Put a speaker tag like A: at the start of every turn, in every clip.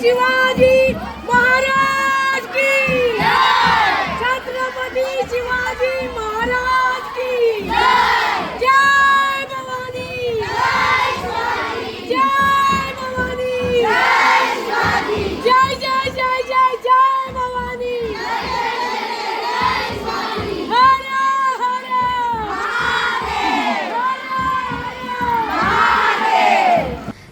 A: शिवाजी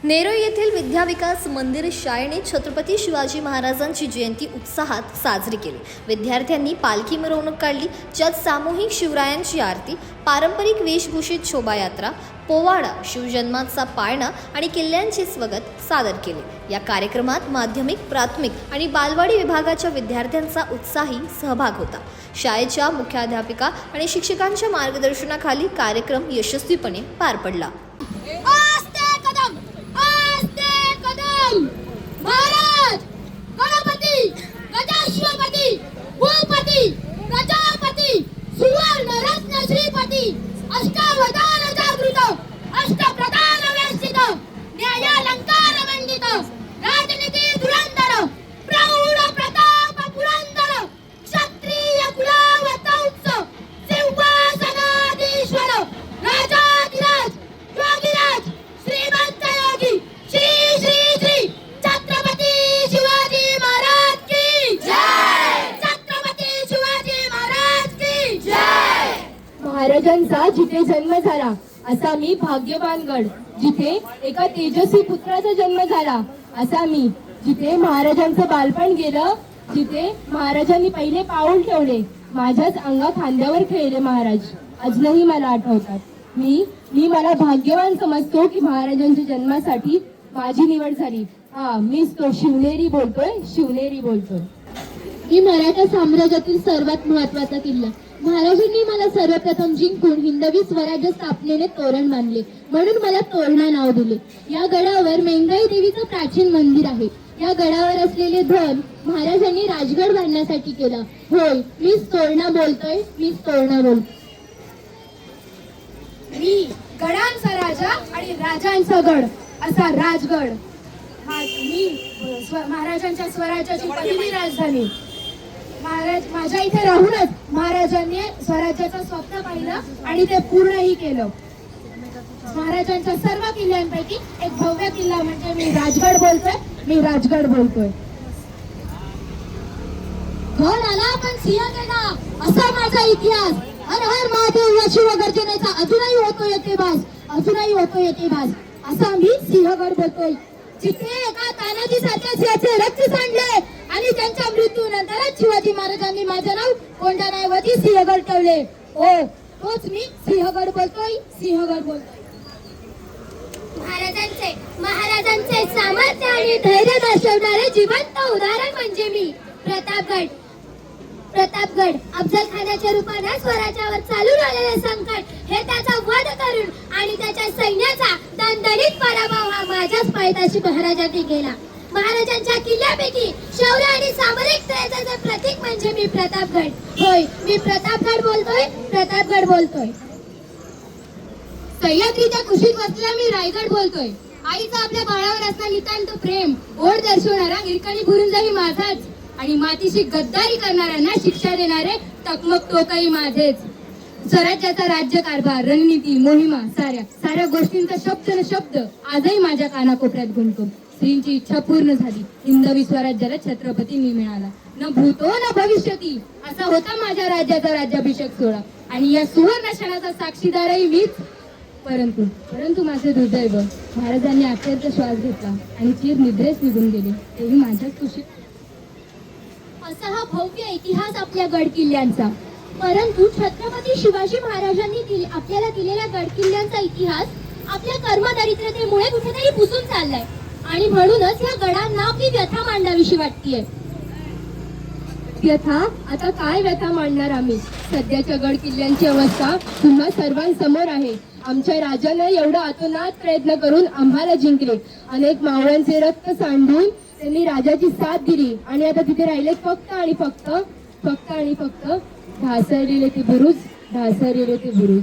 B: नेरूळ येथील विद्याविकास मंदिर शाळेने छत्रपती शिवाजी महाराजांची जयंती उत्साहात साजरी केली. विद्यार्थ्यांनी पालखी मिरवणूक काढली ज्यात सामूहिक शिवरायांची आरती पारंपरिक वेशभूषित शोभायात्रा पोवाडा शिवजन्माचा पाळणा आणि किल्ल्यांचे स्वागत सादर केले. या कार्यक्रमात माध्यमिक प्राथमिक आणि बालवाडी विभागाच्या विद्यार्थ्यांचा उत्साही सहभाग होता. शाळेच्या मुख्याध्यापिका आणि शिक्षकांच्या मार्गदर्शनाखाली कार्यक्रम यशस्वीपणे पार पडला.
C: महाराज
D: त्यांचा जिथे जन्म झाला असा मी भाग्यवान गड जिथे एका तेजस्वी पुत्राचा जन्म झाला असा मी. जिथे महाराजांचं बालपण गेलं जिथे महाराजांनी पहिले पाऊल ठेवले माझ्याच अंगा खांद्यावर खेळले महाराज. अजूनही मला आठवतात. मी मी मला भाग्यवान समजतो की महाराजांच्या जन्मासाठी माझी निवड झाली. हा मीच तो शिवनेरी बोलतोय शिवनेरी बोलतोय.
C: ही मराठा साम्राज्यातील सर्वात महत्त्वाचा किल्ला. महाराजांनी मला सर्वप्रथम जिंकून हिंदवी स्वराज्य स्थापनेने तोरण बांधले. म्हणून मला तोरणा नाव दिले. या गडावर मेंगाई देवीचं प्राचीन मंदिर आहे. या गडावर असलेले धन महाराजांनी राजगड बांधण्यासाठी केला. होय मी तोरणा बोलतोय मी तोरणा बोल
D: मी गडांचा राजा आणि राजांचा गड असा राजगड. हा मी महाराजांच्या स्वराज्याची पहिली राजधानी. महाराज माझ्या इथे राहूनच महाराजांनी स्वराज्याचं स्वप्न पाहिलं आणि ते पूर्णही केलं. महाराजांच्या सर्व किल्ल्यांपैकी एक भव्य किल्ला म्हणजे मी राजगड बोलतोय मी राजगड बोलतोय.
C: घड आला पण गेला असा माझा इतिहास. हर हर महादेव या शिवगर्जनेचा अजूनही होतो येते भास अजूनही होतो येते भास असा मी सिंहगड बोलतोय. जिथे एका तानाजी साच्याचे रक्त सांडले आणि त्यांच्या मृत्यूनंतरच शिवाजी महाराजांनी माझं नाव कोंडाण्याऐवजी सिंहगड ठेवले. हो तोच मी सिंहगड बोलतोय सिंहगड बोलतोय. महाराजांचे महाराजांचे सामर्थ्य आणि धैर्य दर्शवणारे जिवंत उदाहरण म्हणजे मी प्रतापगड. प्रतापगड अफजल खानाच्या रूपाने स्वराज्यावर चालून आलेले संकट हे त्याचा वध करून आणि त्याच्या सैन्याचा दणदणीत पराभव हा माझ्याच पायथ्याशी महाराजांनी केला. महाराजांच्या किल्ल्यापैकी शौर्य आणि सामरिक प्रतापगड. होय मी प्रतापगड बोलतोय प्रतापगड बोलतोय. सह्याद्रीच्या कुशीत बसलेला मी रायगड बोलतोय. आईचा आपल्या बाळावर असणारा नितांत प्रेम ओढ दर्शवणारा हिरकणी बुरुंजही माझाच. आणि मातीशी गद्दारी करणाऱ्यांना शिक्षा देणारे तकमक टोकही माझेच. स्वराज्याचा राज्यकारभार रणनीती मोहिमा साऱ्या साऱ्या गोष्टींचा शब्द न शब्द आजही माझ्या कानाकोपऱ्यात घुमतो स्त्रींची इच्छा पूर्ण झाली. हिंदवी स्वराज्याला छत्रपती मी मिळाला. न भूतो न भविष्यती. असा होता माझ्या राज्याचा राज्याभिषेक सोहळा. आणि या सुवर्ण क्षणाचा साक्षीदारही मीच. परंतु परंतु माझे दुर्दैव महाराजांनी अखेरचा श्वास घेतला आणि चिर निद्रेस निघून गेले. तेही माझ्याच कुशीत. असा हा भव्य इतिहास आपल्या गड किल्ल्यांचा परंतु छत्रपती शिवाजी महाराजांनी दिल- आपल्याला दिलेल्या गड किल्ल्यांचा इतिहास आपल्या कर्मदारिद्र्यतेमुळे कुठेतरी पुसून चाललाय. आणि म्हणूनच या गडांना आपली व्यथा मांडावीशी वाटतीये.
D: व्यथा आता काय व्यथा मांडणार आम्ही? सध्याच्या गड किल्ल्यांची अवस्था तुम्हा सर्वांसमोर आहे. आमच्या राजाने एवढा अतोनात प्रयत्न करून आम्हाला जिंकले. अनेक मावळ्यांचे रक्त सांडून त्यांनी राजाची साथ दिली. आणि आता तिथे राहिले फक्त आणि फक्त फक्त आणि फक्त ढासळलेले ते बुरुज ढासळलेले ते बुरुज.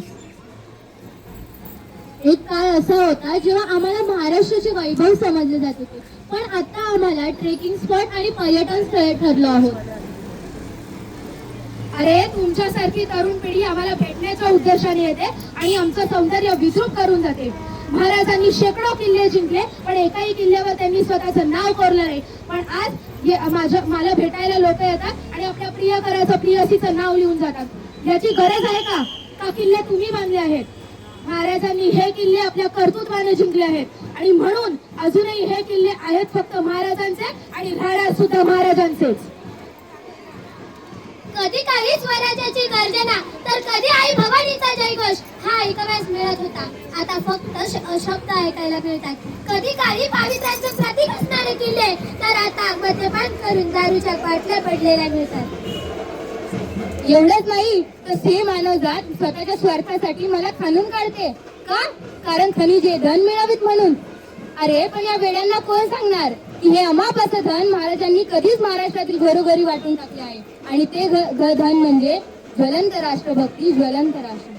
C: एक काळ असा होता जेव्हा आम्हाला महाराष्ट्राचे वैभव समजले जात होते. पण आता आम्हाला ट्रेकिंग स्पॉट आणि पर्यटन स्थळ ठरलो आहोत
A: अरे तुमच्यासारखी तरुण पिढी आम्हाला भेटण्याच्या उद्देशाने येते आणि आमचं सौंदर्य विद्रूप करून जाते. महाराजांनी शेकडो किल्ले जिंकले पण एकाही किल्ल्यावर त्यांनी स्वतःचं नाव कोरलं नाही. पण आज माझ्या मला भेटायला लोक येतात आणि आपल्या प्रियकराचं प्रियसीचं नाव लिहून जातात. याची गरज आहे का? का किल्ले तुम्ही बांधले आहेत? महाराजांनी हे किल्ले आपल्या कर्तृत्वाने जिंकले आहेत. आणि म्हणून अजूनही हे किल्ले आहेत फक्त महाराजांचे आणि राडा सुद्धा महाराजांचेच.
C: कधी काही स्वराज्याची गर्जना तर कधी आई भवानीचा जयघोष. हा ऐकण्यास मिळत होता. आता फक्त श- शब्द ऐकायला मिळतात. कधी काही पावित्र्याचं प्रतीक असणारे किल्ले तर आता मद्यपान करून दारूच्या बाटल्या पडलेल्या मिळतात.
D: एवढंच नाही तर सेम मानवजात स्वतःच्या स्वार्थासाठी मला खाणून काढते. का? कारण खनिजे धन मिळावीत म्हणून. अरे पण या वेड्यांना कोण सांगणार? की हे अमाप असं धन महाराजांनी कधीच महाराष्ट्रातील घरोघरी वाटून टाकले आहे. आणि ते धन म्हणजे ज्वलंत राष्ट्रभक्ती ज्वलंत राष्ट्र.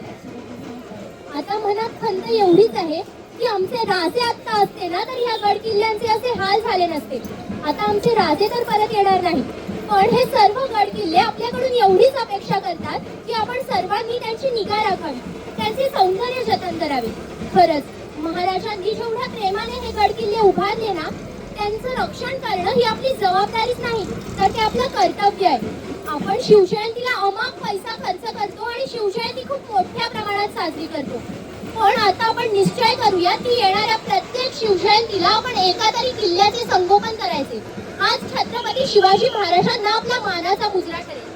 C: आता मनात खंत एवढीच आहे की आमचे राजे आता असते ना तर ह्या गड किल्ल्यांचे असे हाल झाले नसते. आता आमचे राजे तर परत येणार नाही पण हे सर्व गड किल्ले आपल्याकडून एवढीच अपेक्षा करतात की आपण सर्वांनी त्यांची निगा राखावी त्यांचे सौंदर्य जतन करावे. खरंच महाराजांनी जेवढ्या प्रेमाने हे गड किल्ले उभारले ना त्यांचं रक्षण करणं ही आपली जबाबदारीच नाही तर ते आपलं कर्तव्य आहे. आपण शिवजयंतीला अमाप पैसा खर्च करतो आणि शिवजयंती खूप मोठ्या प्रमाणात साजरी करतो. पण आता आपण निश्चय करूया की येणाऱ्या प्रत्येक शिवजयंतीला आपण एका तरी किल्ल्याचे संगोपन करायचे. आज छत्रपती शिवाजी महाराजांना आपला मानाचा मुजरा ठरेल.